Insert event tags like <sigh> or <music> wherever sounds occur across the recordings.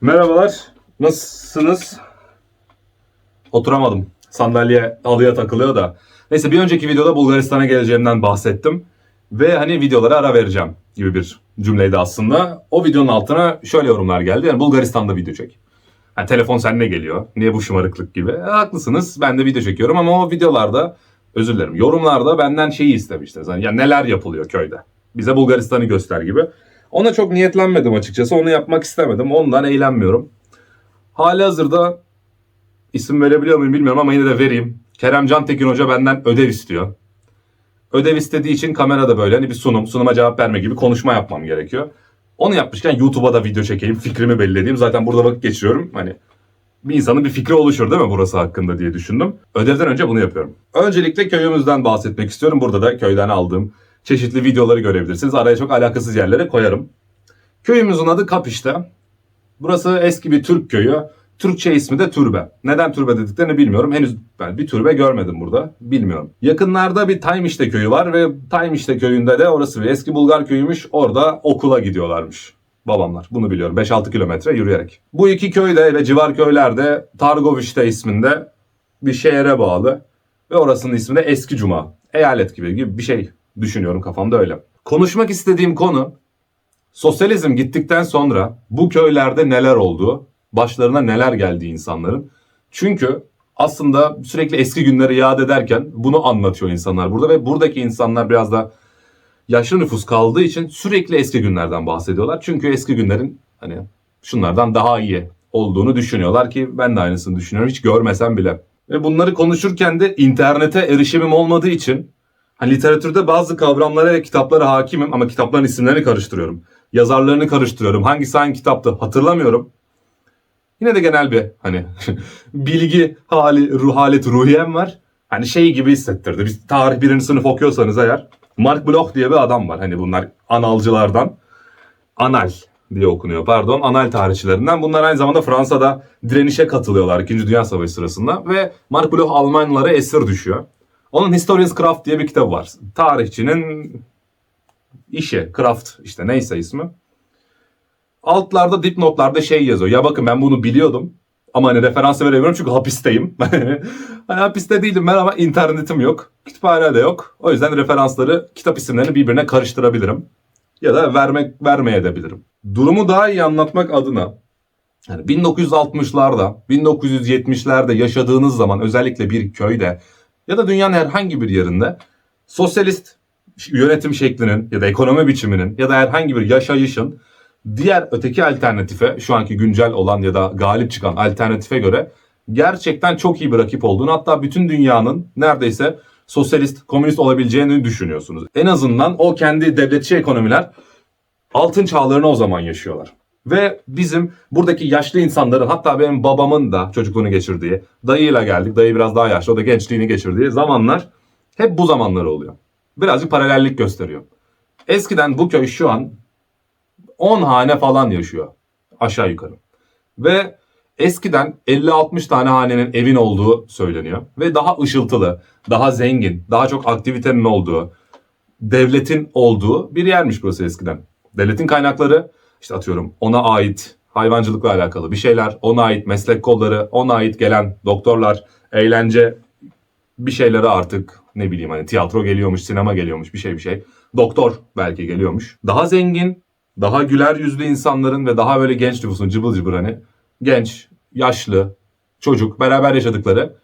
Merhabalar. Nasılsınız? Oturamadım. Sandalye alıya takılıyor da. Neyse bir önceki videoda Bulgaristan'a geleceğimden bahsettim. Ve hani videolara ara vereceğim gibi bir cümleydi aslında. O videonun altına şöyle yorumlar geldi. Yani Bulgaristan'da video çek. Yani telefon sende geliyor. Niye bu şımarıklık gibi? E, haklısınız. Ben de video çekiyorum ama o videolarda özür dilerim. Yorumlarda benden şeyi istemiştiniz. Hani ya neler yapılıyor köyde. Bize Bulgaristan'ı göster gibi. Ona çok niyetlenmedim açıkçası. Onu yapmak istemedim. Ondan eğlenmiyorum. Hali hazırda isim verebiliyor muyum bilmiyorum ama yine de vereyim. Kerem Cantekin Hoca benden ödev istiyor. Ödev istediği için kamerada böyle hani bir sunum, sunuma cevap verme gibi konuşma yapmam gerekiyor. Onu yapmışken YouTube'a da video çekeyim, fikrimi belli edeyim. Zaten burada vakit geçiriyorum. Hani bir insanın bir fikri oluşur değil mi burası hakkında diye düşündüm. Ödevden önce bunu yapıyorum. Öncelikle köyümüzden bahsetmek istiyorum. Burada da köyden aldığım çeşitli videoları görebilirsiniz. Araya çok alakasız yerlere koyarım. Köyümüzün adı Kapiş'te. Burası eski bir Türk köyü. Türkçe ismi de türbe. Neden türbe dediklerini bilmiyorum. Henüz ben bir türbe görmedim burada. Bilmiyorum. Yakınlarda bir Taymişte köyü var ve Taymişte köyünde de orası bir eski Bulgar köyüymüş. Orada okula gidiyorlarmış. Babamlar. Bunu biliyorum. 5-6 kilometre yürüyerek. Bu iki köyde ve civar köylerde Targovişte isminde bir şehre bağlı. Ve orasının ismi de Eski Cuma. Eyalet gibi gibi bir şey düşünüyorum kafamda öyle. Konuşmak istediğim konu Sosyalizm gittikten sonra bu köylerde neler oldu, başlarına neler geldi insanların. Çünkü aslında sürekli eski günleri yad ederken bunu anlatıyor insanlar burada ve buradaki insanlar biraz da yaşlı nüfus kaldığı için sürekli eski günlerden bahsediyorlar. Çünkü eski günlerin hani şunlardan daha iyi olduğunu düşünüyorlar ki ben de aynısını düşünüyorum hiç görmesem bile. Ve bunları konuşurken de internete erişimim olmadığı için hani literatürde bazı kavramlara ve kitaplara hakimim ama kitapların isimlerini karıştırıyorum. Yazarlarını karıştırıyorum. Hangisi hangi kitaptı hatırlamıyorum. Yine de genel bir hani <laughs> bilgi hali, ruh halet ruhiyem var. Hani şey gibi hissettirdi. Biz tarih birinci sınıf okuyorsanız eğer Mark Bloch diye bir adam var. Hani bunlar analcılardan. Anal diye okunuyor pardon. Anal tarihçilerinden. Bunlar aynı zamanda Fransa'da direnişe katılıyorlar 2. Dünya Savaşı sırasında. Ve Mark Bloch Almanlara esir düşüyor. Onun Historian's Craft diye bir kitabı var. Tarihçinin işi, craft işte neyse ismi. Altlarda dipnotlarda şey yazıyor. Ya bakın ben bunu biliyordum. Ama hani referansı veremiyorum çünkü hapisteyim. <laughs> hani hapiste değilim ben ama internetim yok. Kütüphane de yok. O yüzden referansları, kitap isimlerini birbirine karıştırabilirim. Ya da vermek vermeye de bilirim. Durumu daha iyi anlatmak adına yani 1960'larda, 1970'lerde yaşadığınız zaman özellikle bir köyde ya da dünyanın herhangi bir yerinde sosyalist yönetim şeklinin ya da ekonomi biçiminin ya da herhangi bir yaşayışın diğer öteki alternatife şu anki güncel olan ya da galip çıkan alternatife göre gerçekten çok iyi bir rakip olduğunu hatta bütün dünyanın neredeyse sosyalist, komünist olabileceğini düşünüyorsunuz. En azından o kendi devletçi ekonomiler altın çağlarını o zaman yaşıyorlar. Ve bizim buradaki yaşlı insanların hatta benim babamın da çocukluğunu geçirdiği, dayıyla geldik, dayı biraz daha yaşlı, o da gençliğini geçirdiği zamanlar hep bu zamanlar oluyor. Birazcık paralellik gösteriyor. Eskiden bu köy şu an 10 hane falan yaşıyor aşağı yukarı. Ve eskiden 50-60 tane hanenin evin olduğu söyleniyor. Ve daha ışıltılı, daha zengin, daha çok aktivitenin olduğu, devletin olduğu bir yermiş burası eskiden. Devletin kaynakları işte atıyorum ona ait hayvancılıkla alakalı bir şeyler, ona ait meslek kolları, ona ait gelen doktorlar, eğlence bir şeyleri artık ne bileyim hani tiyatro geliyormuş, sinema geliyormuş bir şey bir şey. Doktor belki geliyormuş. Daha zengin, daha güler yüzlü insanların ve daha böyle genç nüfusun cıbıl cıbıl hani genç, yaşlı, çocuk beraber yaşadıkları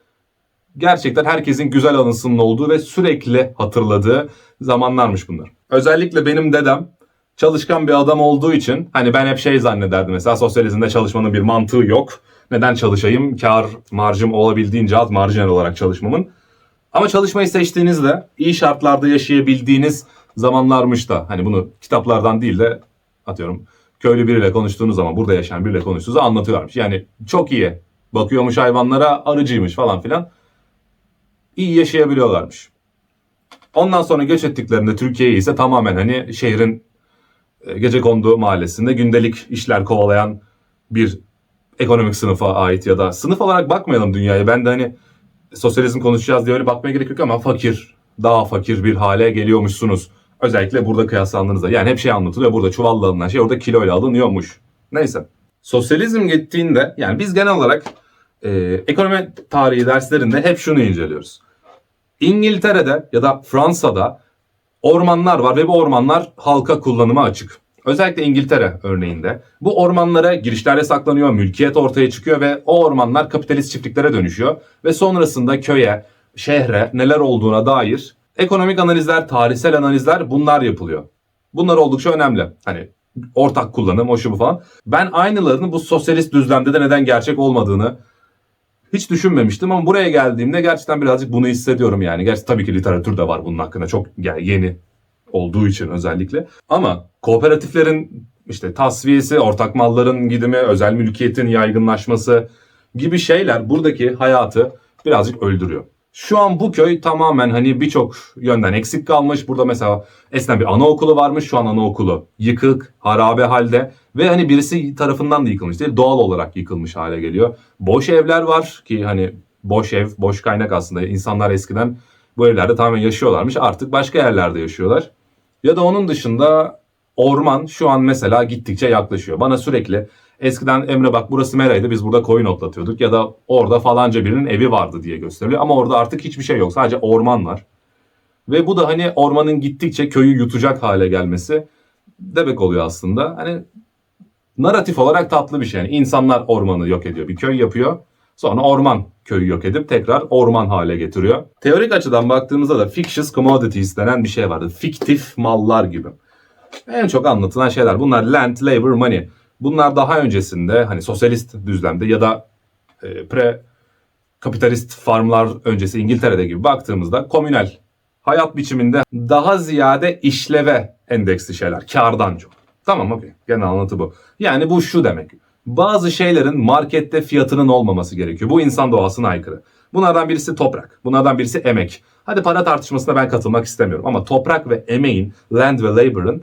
gerçekten herkesin güzel anısının olduğu ve sürekli hatırladığı zamanlarmış bunlar. Özellikle benim dedem çalışkan bir adam olduğu için hani ben hep şey zannederdim mesela sosyalizmde çalışmanın bir mantığı yok. Neden çalışayım? Kar marjım olabildiğince az marjinal olarak çalışmamın. Ama çalışmayı seçtiğinizde iyi şartlarda yaşayabildiğiniz zamanlarmış da hani bunu kitaplardan değil de atıyorum köylü biriyle konuştuğunuz zaman burada yaşayan biriyle konuştuğunuzda anlatıyorlarmış. Yani çok iyi bakıyormuş hayvanlara arıcıymış falan filan. İyi yaşayabiliyorlarmış. Ondan sonra göç ettiklerinde Türkiye'ye ise tamamen hani şehrin e, gece kondu mahallesinde gündelik işler kovalayan bir ekonomik sınıfa ait ya da sınıf olarak bakmayalım dünyaya. Ben de hani sosyalizm konuşacağız diye öyle bakmaya gerek yok ama fakir, daha fakir bir hale geliyormuşsunuz. Özellikle burada kıyaslandığınızda. Yani hep şey anlatılıyor burada çuvalla alınan şey orada kiloyla alınıyormuş. Neyse. Sosyalizm gittiğinde yani biz genel olarak e, ekonomi tarihi derslerinde hep şunu inceliyoruz. İngiltere'de ya da Fransa'da ormanlar var ve bu ormanlar halka kullanıma açık. Özellikle İngiltere örneğinde bu ormanlara girişler yasaklanıyor, mülkiyet ortaya çıkıyor ve o ormanlar kapitalist çiftliklere dönüşüyor ve sonrasında köye, şehre neler olduğuna dair ekonomik analizler, tarihsel analizler bunlar yapılıyor. Bunlar oldukça önemli. Hani ortak kullanım, o bu falan. Ben aynılarının bu sosyalist düzlemde de neden gerçek olmadığını hiç düşünmemiştim ama buraya geldiğimde gerçekten birazcık bunu hissediyorum yani. Gerçi tabii ki literatür de var bunun hakkında çok yani yeni olduğu için özellikle. Ama kooperatiflerin işte tasfiyesi, ortak malların gidimi, özel mülkiyetin yaygınlaşması gibi şeyler buradaki hayatı birazcık öldürüyor. Şu an bu köy tamamen hani birçok yönden eksik kalmış. Burada mesela eskiden bir anaokulu varmış. Şu an anaokulu yıkık, harabe halde ve hani birisi tarafından da yıkılmış değil. Doğal olarak yıkılmış hale geliyor. Boş evler var ki hani boş ev, boş kaynak aslında. İnsanlar eskiden bu evlerde tamamen yaşıyorlarmış. Artık başka yerlerde yaşıyorlar. Ya da onun dışında orman şu an mesela gittikçe yaklaşıyor. Bana sürekli eskiden Emre bak burası Mera'ydı biz burada koyun otlatıyorduk ya da orada falanca birinin evi vardı diye gösteriliyor. Ama orada artık hiçbir şey yok sadece orman var. Ve bu da hani ormanın gittikçe köyü yutacak hale gelmesi demek oluyor aslında. Hani naratif olarak tatlı bir şey. Yani insanlar ormanı yok ediyor. Bir köy yapıyor. Sonra orman köyü yok edip tekrar orman hale getiriyor. Teorik açıdan baktığımızda da fictitious commodities denen bir şey vardı. Fiktif mallar gibi. En çok anlatılan şeyler bunlar land, labor, money. Bunlar daha öncesinde hani sosyalist düzlemde ya da e, pre kapitalist farmlar öncesi İngiltere'de gibi baktığımızda komünel hayat biçiminde daha ziyade işleve endeksli şeyler. Kardan çok. Tamam okey. Genel anlatı bu. Yani bu şu demek. Bazı şeylerin markette fiyatının olmaması gerekiyor. Bu insan doğasına aykırı. Bunlardan birisi toprak. Bunlardan birisi emek. Hadi para tartışmasına ben katılmak istemiyorum. Ama toprak ve emeğin, land ve labor'ın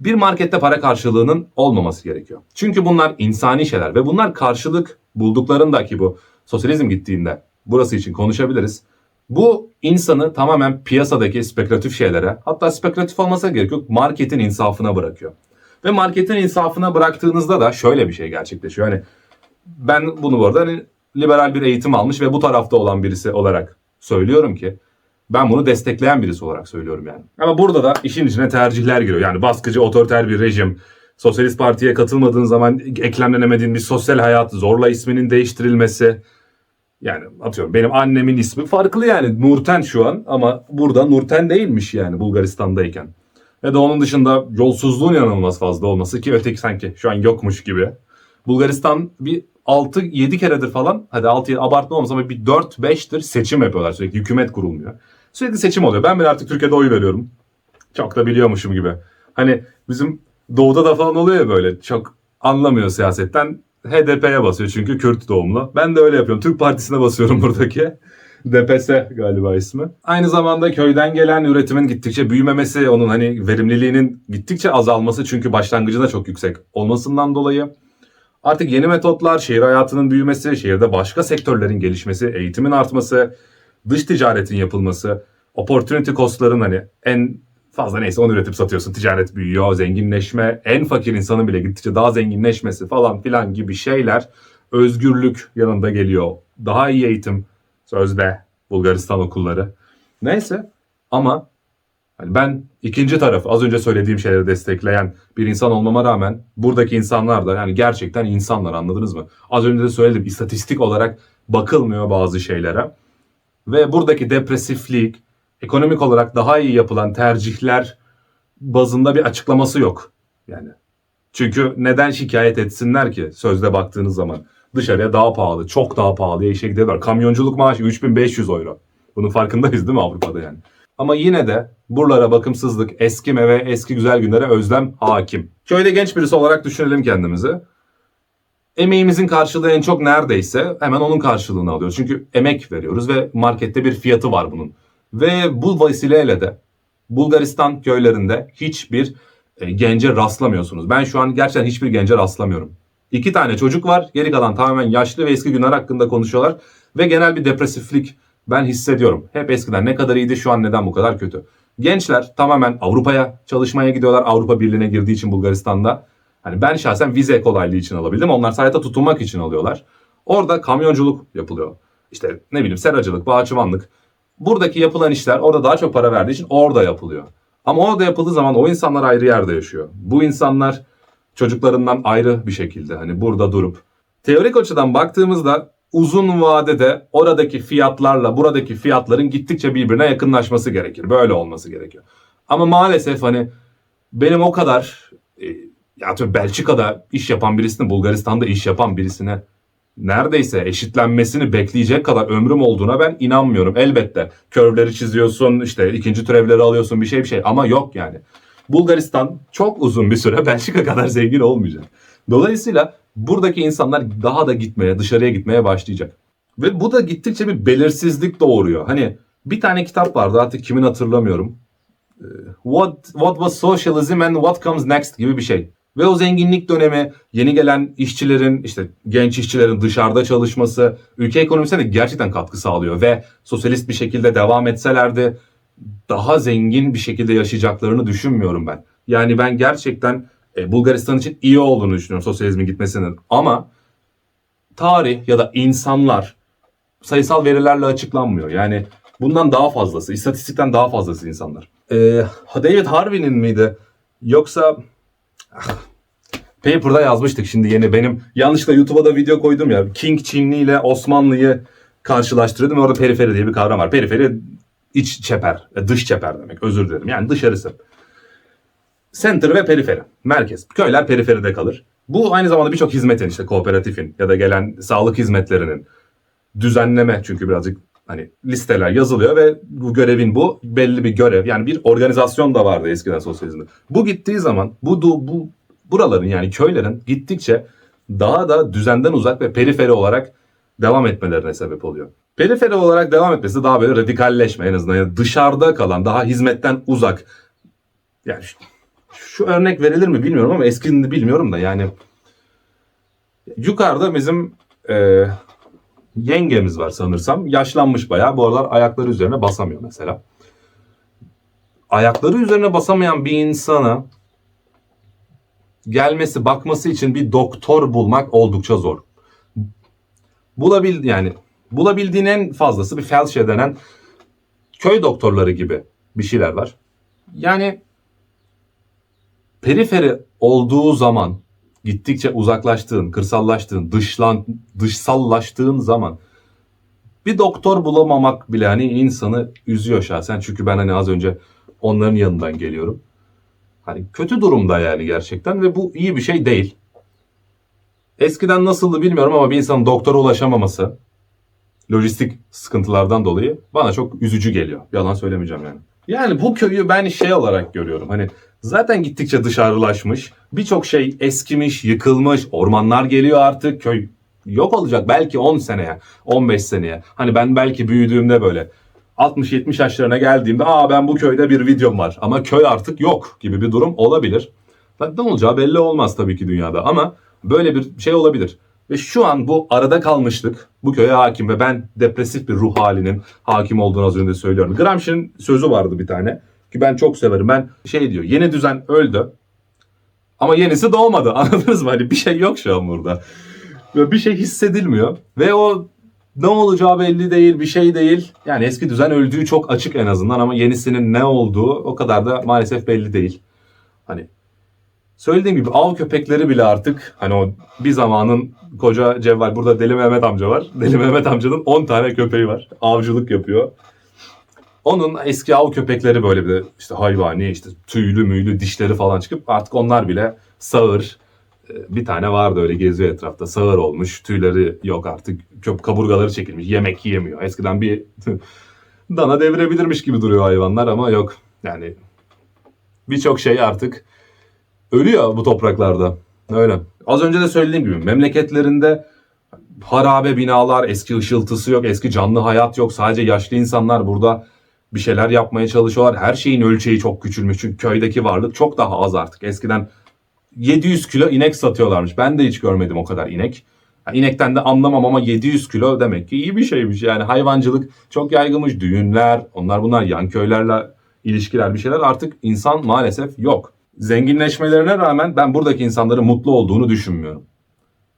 bir markette para karşılığının olmaması gerekiyor. Çünkü bunlar insani şeyler ve bunlar karşılık bulduklarında ki bu sosyalizm gittiğinde burası için konuşabiliriz. Bu insanı tamamen piyasadaki spekülatif şeylere hatta spekülatif olmasa gerek yok marketin insafına bırakıyor. Ve marketin insafına bıraktığınızda da şöyle bir şey gerçekleşiyor. Hani ben bunu bu arada hani liberal bir eğitim almış ve bu tarafta olan birisi olarak söylüyorum ki ben bunu destekleyen birisi olarak söylüyorum yani. Ama burada da işin içine tercihler giriyor. Yani baskıcı, otoriter bir rejim, Sosyalist Parti'ye katılmadığın zaman eklemlenemediğin bir sosyal hayat, zorla isminin değiştirilmesi. Yani atıyorum benim annemin ismi farklı yani Nurten şu an ama burada Nurten değilmiş yani Bulgaristan'dayken. Ve de onun dışında yolsuzluğun inanılmaz fazla olması ki öteki sanki şu an yokmuş gibi. Bulgaristan bir 6-7 keredir falan hadi 6 abartma olmasa ama bir 4-5'tir seçim yapıyorlar sürekli hükümet kurulmuyor. Sürekli seçim oluyor. Ben bile artık Türkiye'de oy veriyorum. Çok da biliyormuşum gibi. Hani bizim doğuda da falan oluyor ya böyle çok anlamıyor siyasetten. HDP'ye basıyor çünkü Kürt doğumlu. Ben de öyle yapıyorum. Türk Partisi'ne basıyorum <laughs> buradaki. DPS galiba ismi. Aynı zamanda köyden gelen üretimin gittikçe büyümemesi, onun hani verimliliğinin gittikçe azalması çünkü başlangıcında çok yüksek olmasından dolayı artık yeni metotlar, şehir hayatının büyümesi, şehirde başka sektörlerin gelişmesi, eğitimin artması, dış ticaretin yapılması, opportunity cost'ların hani en fazla neyse onu üretip satıyorsun. Ticaret büyüyor, zenginleşme, en fakir insanın bile gittikçe daha zenginleşmesi falan filan gibi şeyler özgürlük yanında geliyor. Daha iyi eğitim sözde Bulgaristan okulları. Neyse ama hani ben ikinci taraf az önce söylediğim şeyleri destekleyen bir insan olmama rağmen buradaki insanlar da yani gerçekten insanlar anladınız mı? Az önce de söyledim istatistik olarak bakılmıyor bazı şeylere. Ve buradaki depresiflik, ekonomik olarak daha iyi yapılan tercihler bazında bir açıklaması yok. Yani çünkü neden şikayet etsinler ki sözde baktığınız zaman? Dışarıya daha pahalı, çok daha pahalıya işe gidiyorlar. Kamyonculuk maaşı 3500 euro. Bunun farkındayız değil mi Avrupa'da yani? Ama yine de buralara bakımsızlık, eskime ve eski güzel günlere özlem hakim. Köyde genç birisi olarak düşünelim kendimizi. Emeğimizin karşılığı en çok neredeyse hemen onun karşılığını alıyoruz. Çünkü emek veriyoruz ve markette bir fiyatı var bunun. Ve bu vesileyle de Bulgaristan köylerinde hiçbir e, gence rastlamıyorsunuz. Ben şu an gerçekten hiçbir gence rastlamıyorum. İki tane çocuk var. Geri kalan tamamen yaşlı ve eski günler hakkında konuşuyorlar. Ve genel bir depresiflik ben hissediyorum. Hep eskiden ne kadar iyiydi şu an neden bu kadar kötü. Gençler tamamen Avrupa'ya çalışmaya gidiyorlar. Avrupa Birliği'ne girdiği için Bulgaristan'da. Hani ben şahsen vize kolaylığı için alabildim. Onlar sadece tutunmak için alıyorlar. Orada kamyonculuk yapılıyor. İşte ne bileyim seracılık, bahçıvanlık. Buradaki yapılan işler orada daha çok para verdiği için orada yapılıyor. Ama orada yapıldığı zaman o insanlar ayrı yerde yaşıyor. Bu insanlar çocuklarından ayrı bir şekilde hani burada durup teorik açıdan baktığımızda uzun vadede oradaki fiyatlarla buradaki fiyatların gittikçe birbirine yakınlaşması gerekir. Böyle olması gerekiyor. Ama maalesef hani benim o kadar e, ya tabii Belçika'da iş yapan birisine, Bulgaristan'da iş yapan birisine neredeyse eşitlenmesini bekleyecek kadar ömrüm olduğuna ben inanmıyorum. Elbette körvleri çiziyorsun, işte ikinci türevleri alıyorsun bir şey bir şey ama yok yani. Bulgaristan çok uzun bir süre <laughs> Belçika kadar zengin olmayacak. Dolayısıyla buradaki insanlar daha da gitmeye, dışarıya gitmeye başlayacak. Ve bu da gittikçe bir belirsizlik doğuruyor. Hani bir tane kitap vardı artık kimin hatırlamıyorum. Ee, What, what was socialism and what comes next gibi bir şey. Ve o zenginlik dönemi yeni gelen işçilerin işte genç işçilerin dışarıda çalışması ülke ekonomisine de gerçekten katkı sağlıyor ve sosyalist bir şekilde devam etselerdi daha zengin bir şekilde yaşayacaklarını düşünmüyorum ben. Yani ben gerçekten e, Bulgaristan için iyi olduğunu düşünüyorum sosyalizmin gitmesinin ama tarih ya da insanlar sayısal verilerle açıklanmıyor. Yani bundan daha fazlası, istatistikten daha fazlası insanlar. Ee, David Harvey'nin miydi? Yoksa Paper'da yazmıştık şimdi yeni benim yanlışlıkla YouTube'a da video koydum ya. King Çinli ile Osmanlı'yı karşılaştırıyordum. Orada periferi diye bir kavram var. Periferi iç çeper, e, dış çeper demek. Özür dilerim. Yani dışarısı. Center ve periferi. Merkez. Köyler periferide kalır. Bu aynı zamanda birçok hizmetin işte kooperatifin ya da gelen sağlık hizmetlerinin düzenleme çünkü birazcık hani listeler yazılıyor ve bu görevin bu belli bir görev yani bir organizasyon da vardı eskiden sosyalizmde. Bu gittiği zaman bu bu buraların yani köylerin gittikçe daha da düzenden uzak ve periferi olarak devam etmelerine sebep oluyor. Periferi olarak devam etmesi daha böyle radikalleşme en azından yani dışarıda kalan daha hizmetten uzak yani şu, şu örnek verilir mi bilmiyorum ama eskini bilmiyorum da yani yukarıda bizim e, yengemiz var sanırsam. Yaşlanmış bayağı. Bu aralar ayakları üzerine basamıyor mesela. Ayakları üzerine basamayan bir insana gelmesi, bakması için bir doktor bulmak oldukça zor. Bulabil yani bulabildiğin en fazlası bir felçe denen köy doktorları gibi bir şeyler var. Yani periferi olduğu zaman gittikçe uzaklaştığın, kırsallaştığın, dışlan, dışsallaştığın zaman bir doktor bulamamak bile hani insanı üzüyor şahsen. Çünkü ben hani az önce onların yanından geliyorum. Hani kötü durumda yani gerçekten ve bu iyi bir şey değil. Eskiden nasıldı bilmiyorum ama bir insanın doktora ulaşamaması lojistik sıkıntılardan dolayı bana çok üzücü geliyor. Yalan söylemeyeceğim yani. Yani bu köyü ben şey olarak görüyorum. Hani zaten gittikçe dışarılaşmış. Birçok şey eskimiş, yıkılmış. Ormanlar geliyor artık. Köy yok olacak belki 10 seneye, 15 seneye. Hani ben belki büyüdüğümde böyle 60-70 yaşlarına geldiğimde aa ben bu köyde bir videom var ama köy artık yok gibi bir durum olabilir. Ne olacağı belli olmaz tabii ki dünyada ama böyle bir şey olabilir. Ve şu an bu arada kalmışlık bu köye hakim ve ben depresif bir ruh halinin hakim olduğunu az önce söylüyorum. Gramsci'nin sözü vardı bir tane ki ben çok severim. Ben şey diyor yeni düzen öldü ama yenisi doğmadı <laughs> anladınız mı? Hani bir şey yok şu an burada. Bir şey hissedilmiyor ve o ne olacağı belli değil, bir şey değil. Yani eski düzen öldüğü çok açık en azından ama yenisinin ne olduğu o kadar da maalesef belli değil. Hani söylediğim gibi av köpekleri bile artık hani o bir zamanın koca cevval burada Deli Mehmet amca var. <laughs> Deli Mehmet amcanın 10 tane köpeği var. Avcılık yapıyor. Onun eski av köpekleri böyle bir işte hayvani işte tüylü müylü dişleri falan çıkıp artık onlar bile sağır. Ee, Bir tane vardı öyle geziyor etrafta sağır olmuş tüyleri yok artık köp kaburgaları çekilmiş yemek yiyemiyor. Eskiden bir <laughs> dana devirebilirmiş gibi duruyor hayvanlar ama yok yani birçok şey artık ölüyor bu topraklarda. Öyle. Az önce de söylediğim gibi memleketlerinde harabe binalar, eski ışıltısı yok, eski canlı hayat yok. Sadece yaşlı insanlar burada bir şeyler yapmaya çalışıyorlar. Her şeyin ölçeği çok küçülmüş. Çünkü köydeki varlık çok daha az artık. Eskiden 700 kilo inek satıyorlarmış. Ben de hiç görmedim o kadar inek. Ha, İnekten de anlamam ama 700 kilo demek ki iyi bir şeymiş. Yani hayvancılık çok yaygınmış. Düğünler, onlar bunlar yan köylerle ilişkiler bir şeyler artık insan maalesef yok. Zenginleşmelerine rağmen ben buradaki insanların mutlu olduğunu düşünmüyorum.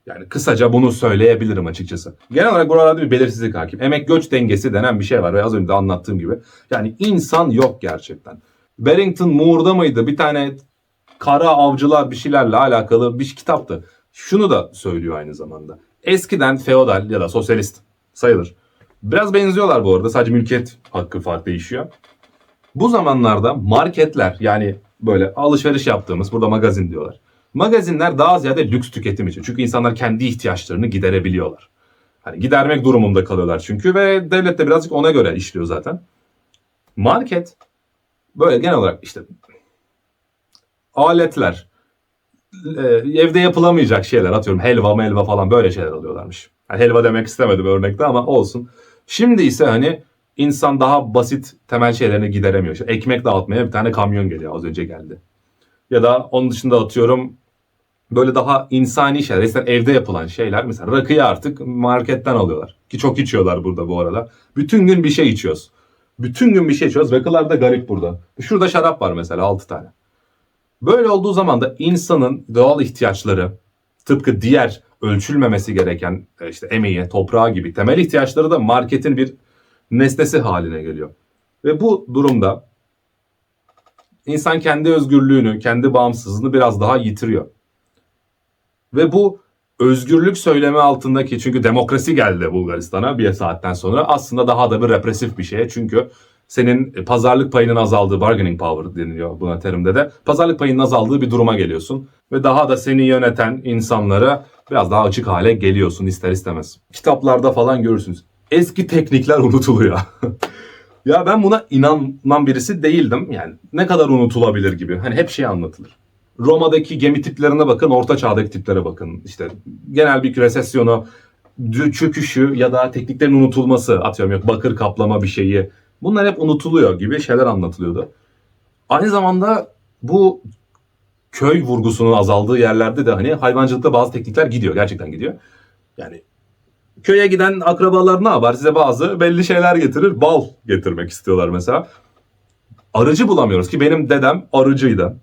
Yani kısaca bunu söyleyebilirim açıkçası. Genel olarak buralarda bir belirsizlik hakim. Emek göç dengesi denen bir şey var ve az önce de anlattığım gibi. Yani insan yok gerçekten. Barrington Moore'da mıydı? Bir tane kara avcılar bir şeylerle alakalı bir kitaptı. Şunu da söylüyor aynı zamanda. Eskiden feodal ya da sosyalist sayılır. Biraz benziyorlar bu arada. Sadece mülkiyet hakkı fark değişiyor. Bu zamanlarda marketler yani böyle alışveriş yaptığımız burada magazin diyorlar. Magazinler daha ziyade lüks tüketim için. Çünkü insanlar kendi ihtiyaçlarını giderebiliyorlar. Hani gidermek durumunda kalıyorlar çünkü ve devlet de birazcık ona göre işliyor zaten. Market böyle genel olarak işte aletler, e, evde yapılamayacak şeyler atıyorum helva melva falan böyle şeyler alıyorlarmış. Yani helva demek istemedim örnekte ama olsun. Şimdi ise hani insan daha basit temel şeylerini gideremiyor. İşte ekmek dağıtmaya bir tane kamyon geliyor az önce geldi. Ya da onun dışında atıyorum böyle daha insani şeyler, eskiden evde yapılan şeyler mesela rakıyı artık marketten alıyorlar. Ki çok içiyorlar burada bu arada. Bütün gün bir şey içiyoruz. Bütün gün bir şey içiyoruz. Rakılar da garip burada. Şurada şarap var mesela 6 tane. Böyle olduğu zaman da insanın doğal ihtiyaçları tıpkı diğer ölçülmemesi gereken e, işte emeği, toprağı gibi temel ihtiyaçları da marketin bir nesnesi haline geliyor. Ve bu durumda insan kendi özgürlüğünü, kendi bağımsızlığını biraz daha yitiriyor. Ve bu özgürlük söylemi altındaki çünkü demokrasi geldi Bulgaristan'a bir saatten sonra aslında daha da bir represif bir şeye. Çünkü senin pazarlık payının azaldığı bargaining power deniliyor buna terimde de. Pazarlık payının azaldığı bir duruma geliyorsun ve daha da seni yöneten insanlara biraz daha açık hale geliyorsun ister istemez. Kitaplarda falan görürsünüz. Eski teknikler unutuluyor. <laughs> ya ben buna inanan birisi değildim. Yani ne kadar unutulabilir gibi. Hani hep şey anlatılır. Roma'daki gemi tiplerine bakın, orta çağdaki tiplere bakın. İşte genel bir resesyonu, çöküşü ya da tekniklerin unutulması atıyorum yok bakır kaplama bir şeyi. Bunlar hep unutuluyor gibi şeyler anlatılıyordu. Aynı zamanda bu köy vurgusunun azaldığı yerlerde de hani hayvancılıkta bazı teknikler gidiyor. Gerçekten gidiyor. Yani köye giden akrabalar ne yapar? Size bazı belli şeyler getirir. Bal getirmek istiyorlar mesela. Arıcı bulamıyoruz ki benim dedem arıcıydı.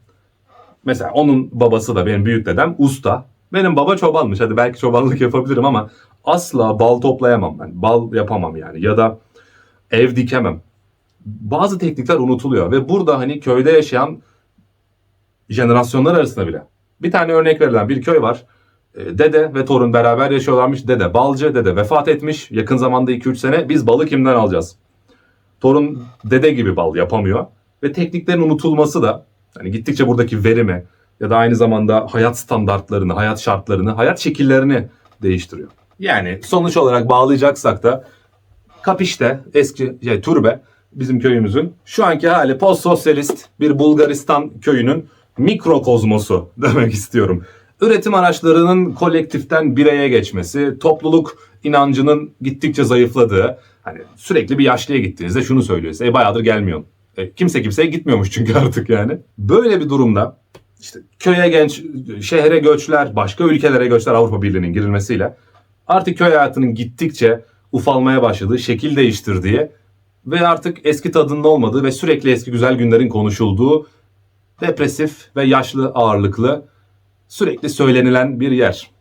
Mesela onun babası da benim büyük dedem usta. Benim baba çobanmış. Hadi belki çobanlık yapabilirim ama asla bal toplayamam ben. Bal yapamam yani. Ya da ev dikemem. Bazı teknikler unutuluyor ve burada hani köyde yaşayan jenerasyonlar arasında bile. Bir tane örnek verilen bir köy var. E, Dede ve torun beraber yaşıyorlarmış. Dede balcı, dede vefat etmiş. Yakın zamanda 2-3 sene biz balı kimden alacağız? Torun dede gibi bal yapamıyor. Ve tekniklerin unutulması da hani gittikçe buradaki verimi ya da aynı zamanda hayat standartlarını, hayat şartlarını, hayat şekillerini değiştiriyor. Yani sonuç olarak bağlayacaksak da Kapiş'te eski şey, Turbe bizim köyümüzün şu anki hali post sosyalist bir Bulgaristan köyünün mikrokozmosu <laughs> demek istiyorum. Üretim araçlarının kolektiften bireye geçmesi, topluluk inancının gittikçe zayıfladığı, hani sürekli bir yaşlıya gittiğinizde şunu söylüyor size, e, bayağıdır gelmiyorsun. E, kimse kimseye gitmiyormuş çünkü <laughs> artık yani. Böyle bir durumda işte köye genç, şehre göçler, başka ülkelere göçler Avrupa Birliği'nin girilmesiyle artık köy hayatının gittikçe ufalmaya başladığı, şekil değiştirdiği ve artık eski tadında olmadığı ve sürekli eski güzel günlerin konuşulduğu depresif ve yaşlı ağırlıklı sürekli söylenilen bir yer.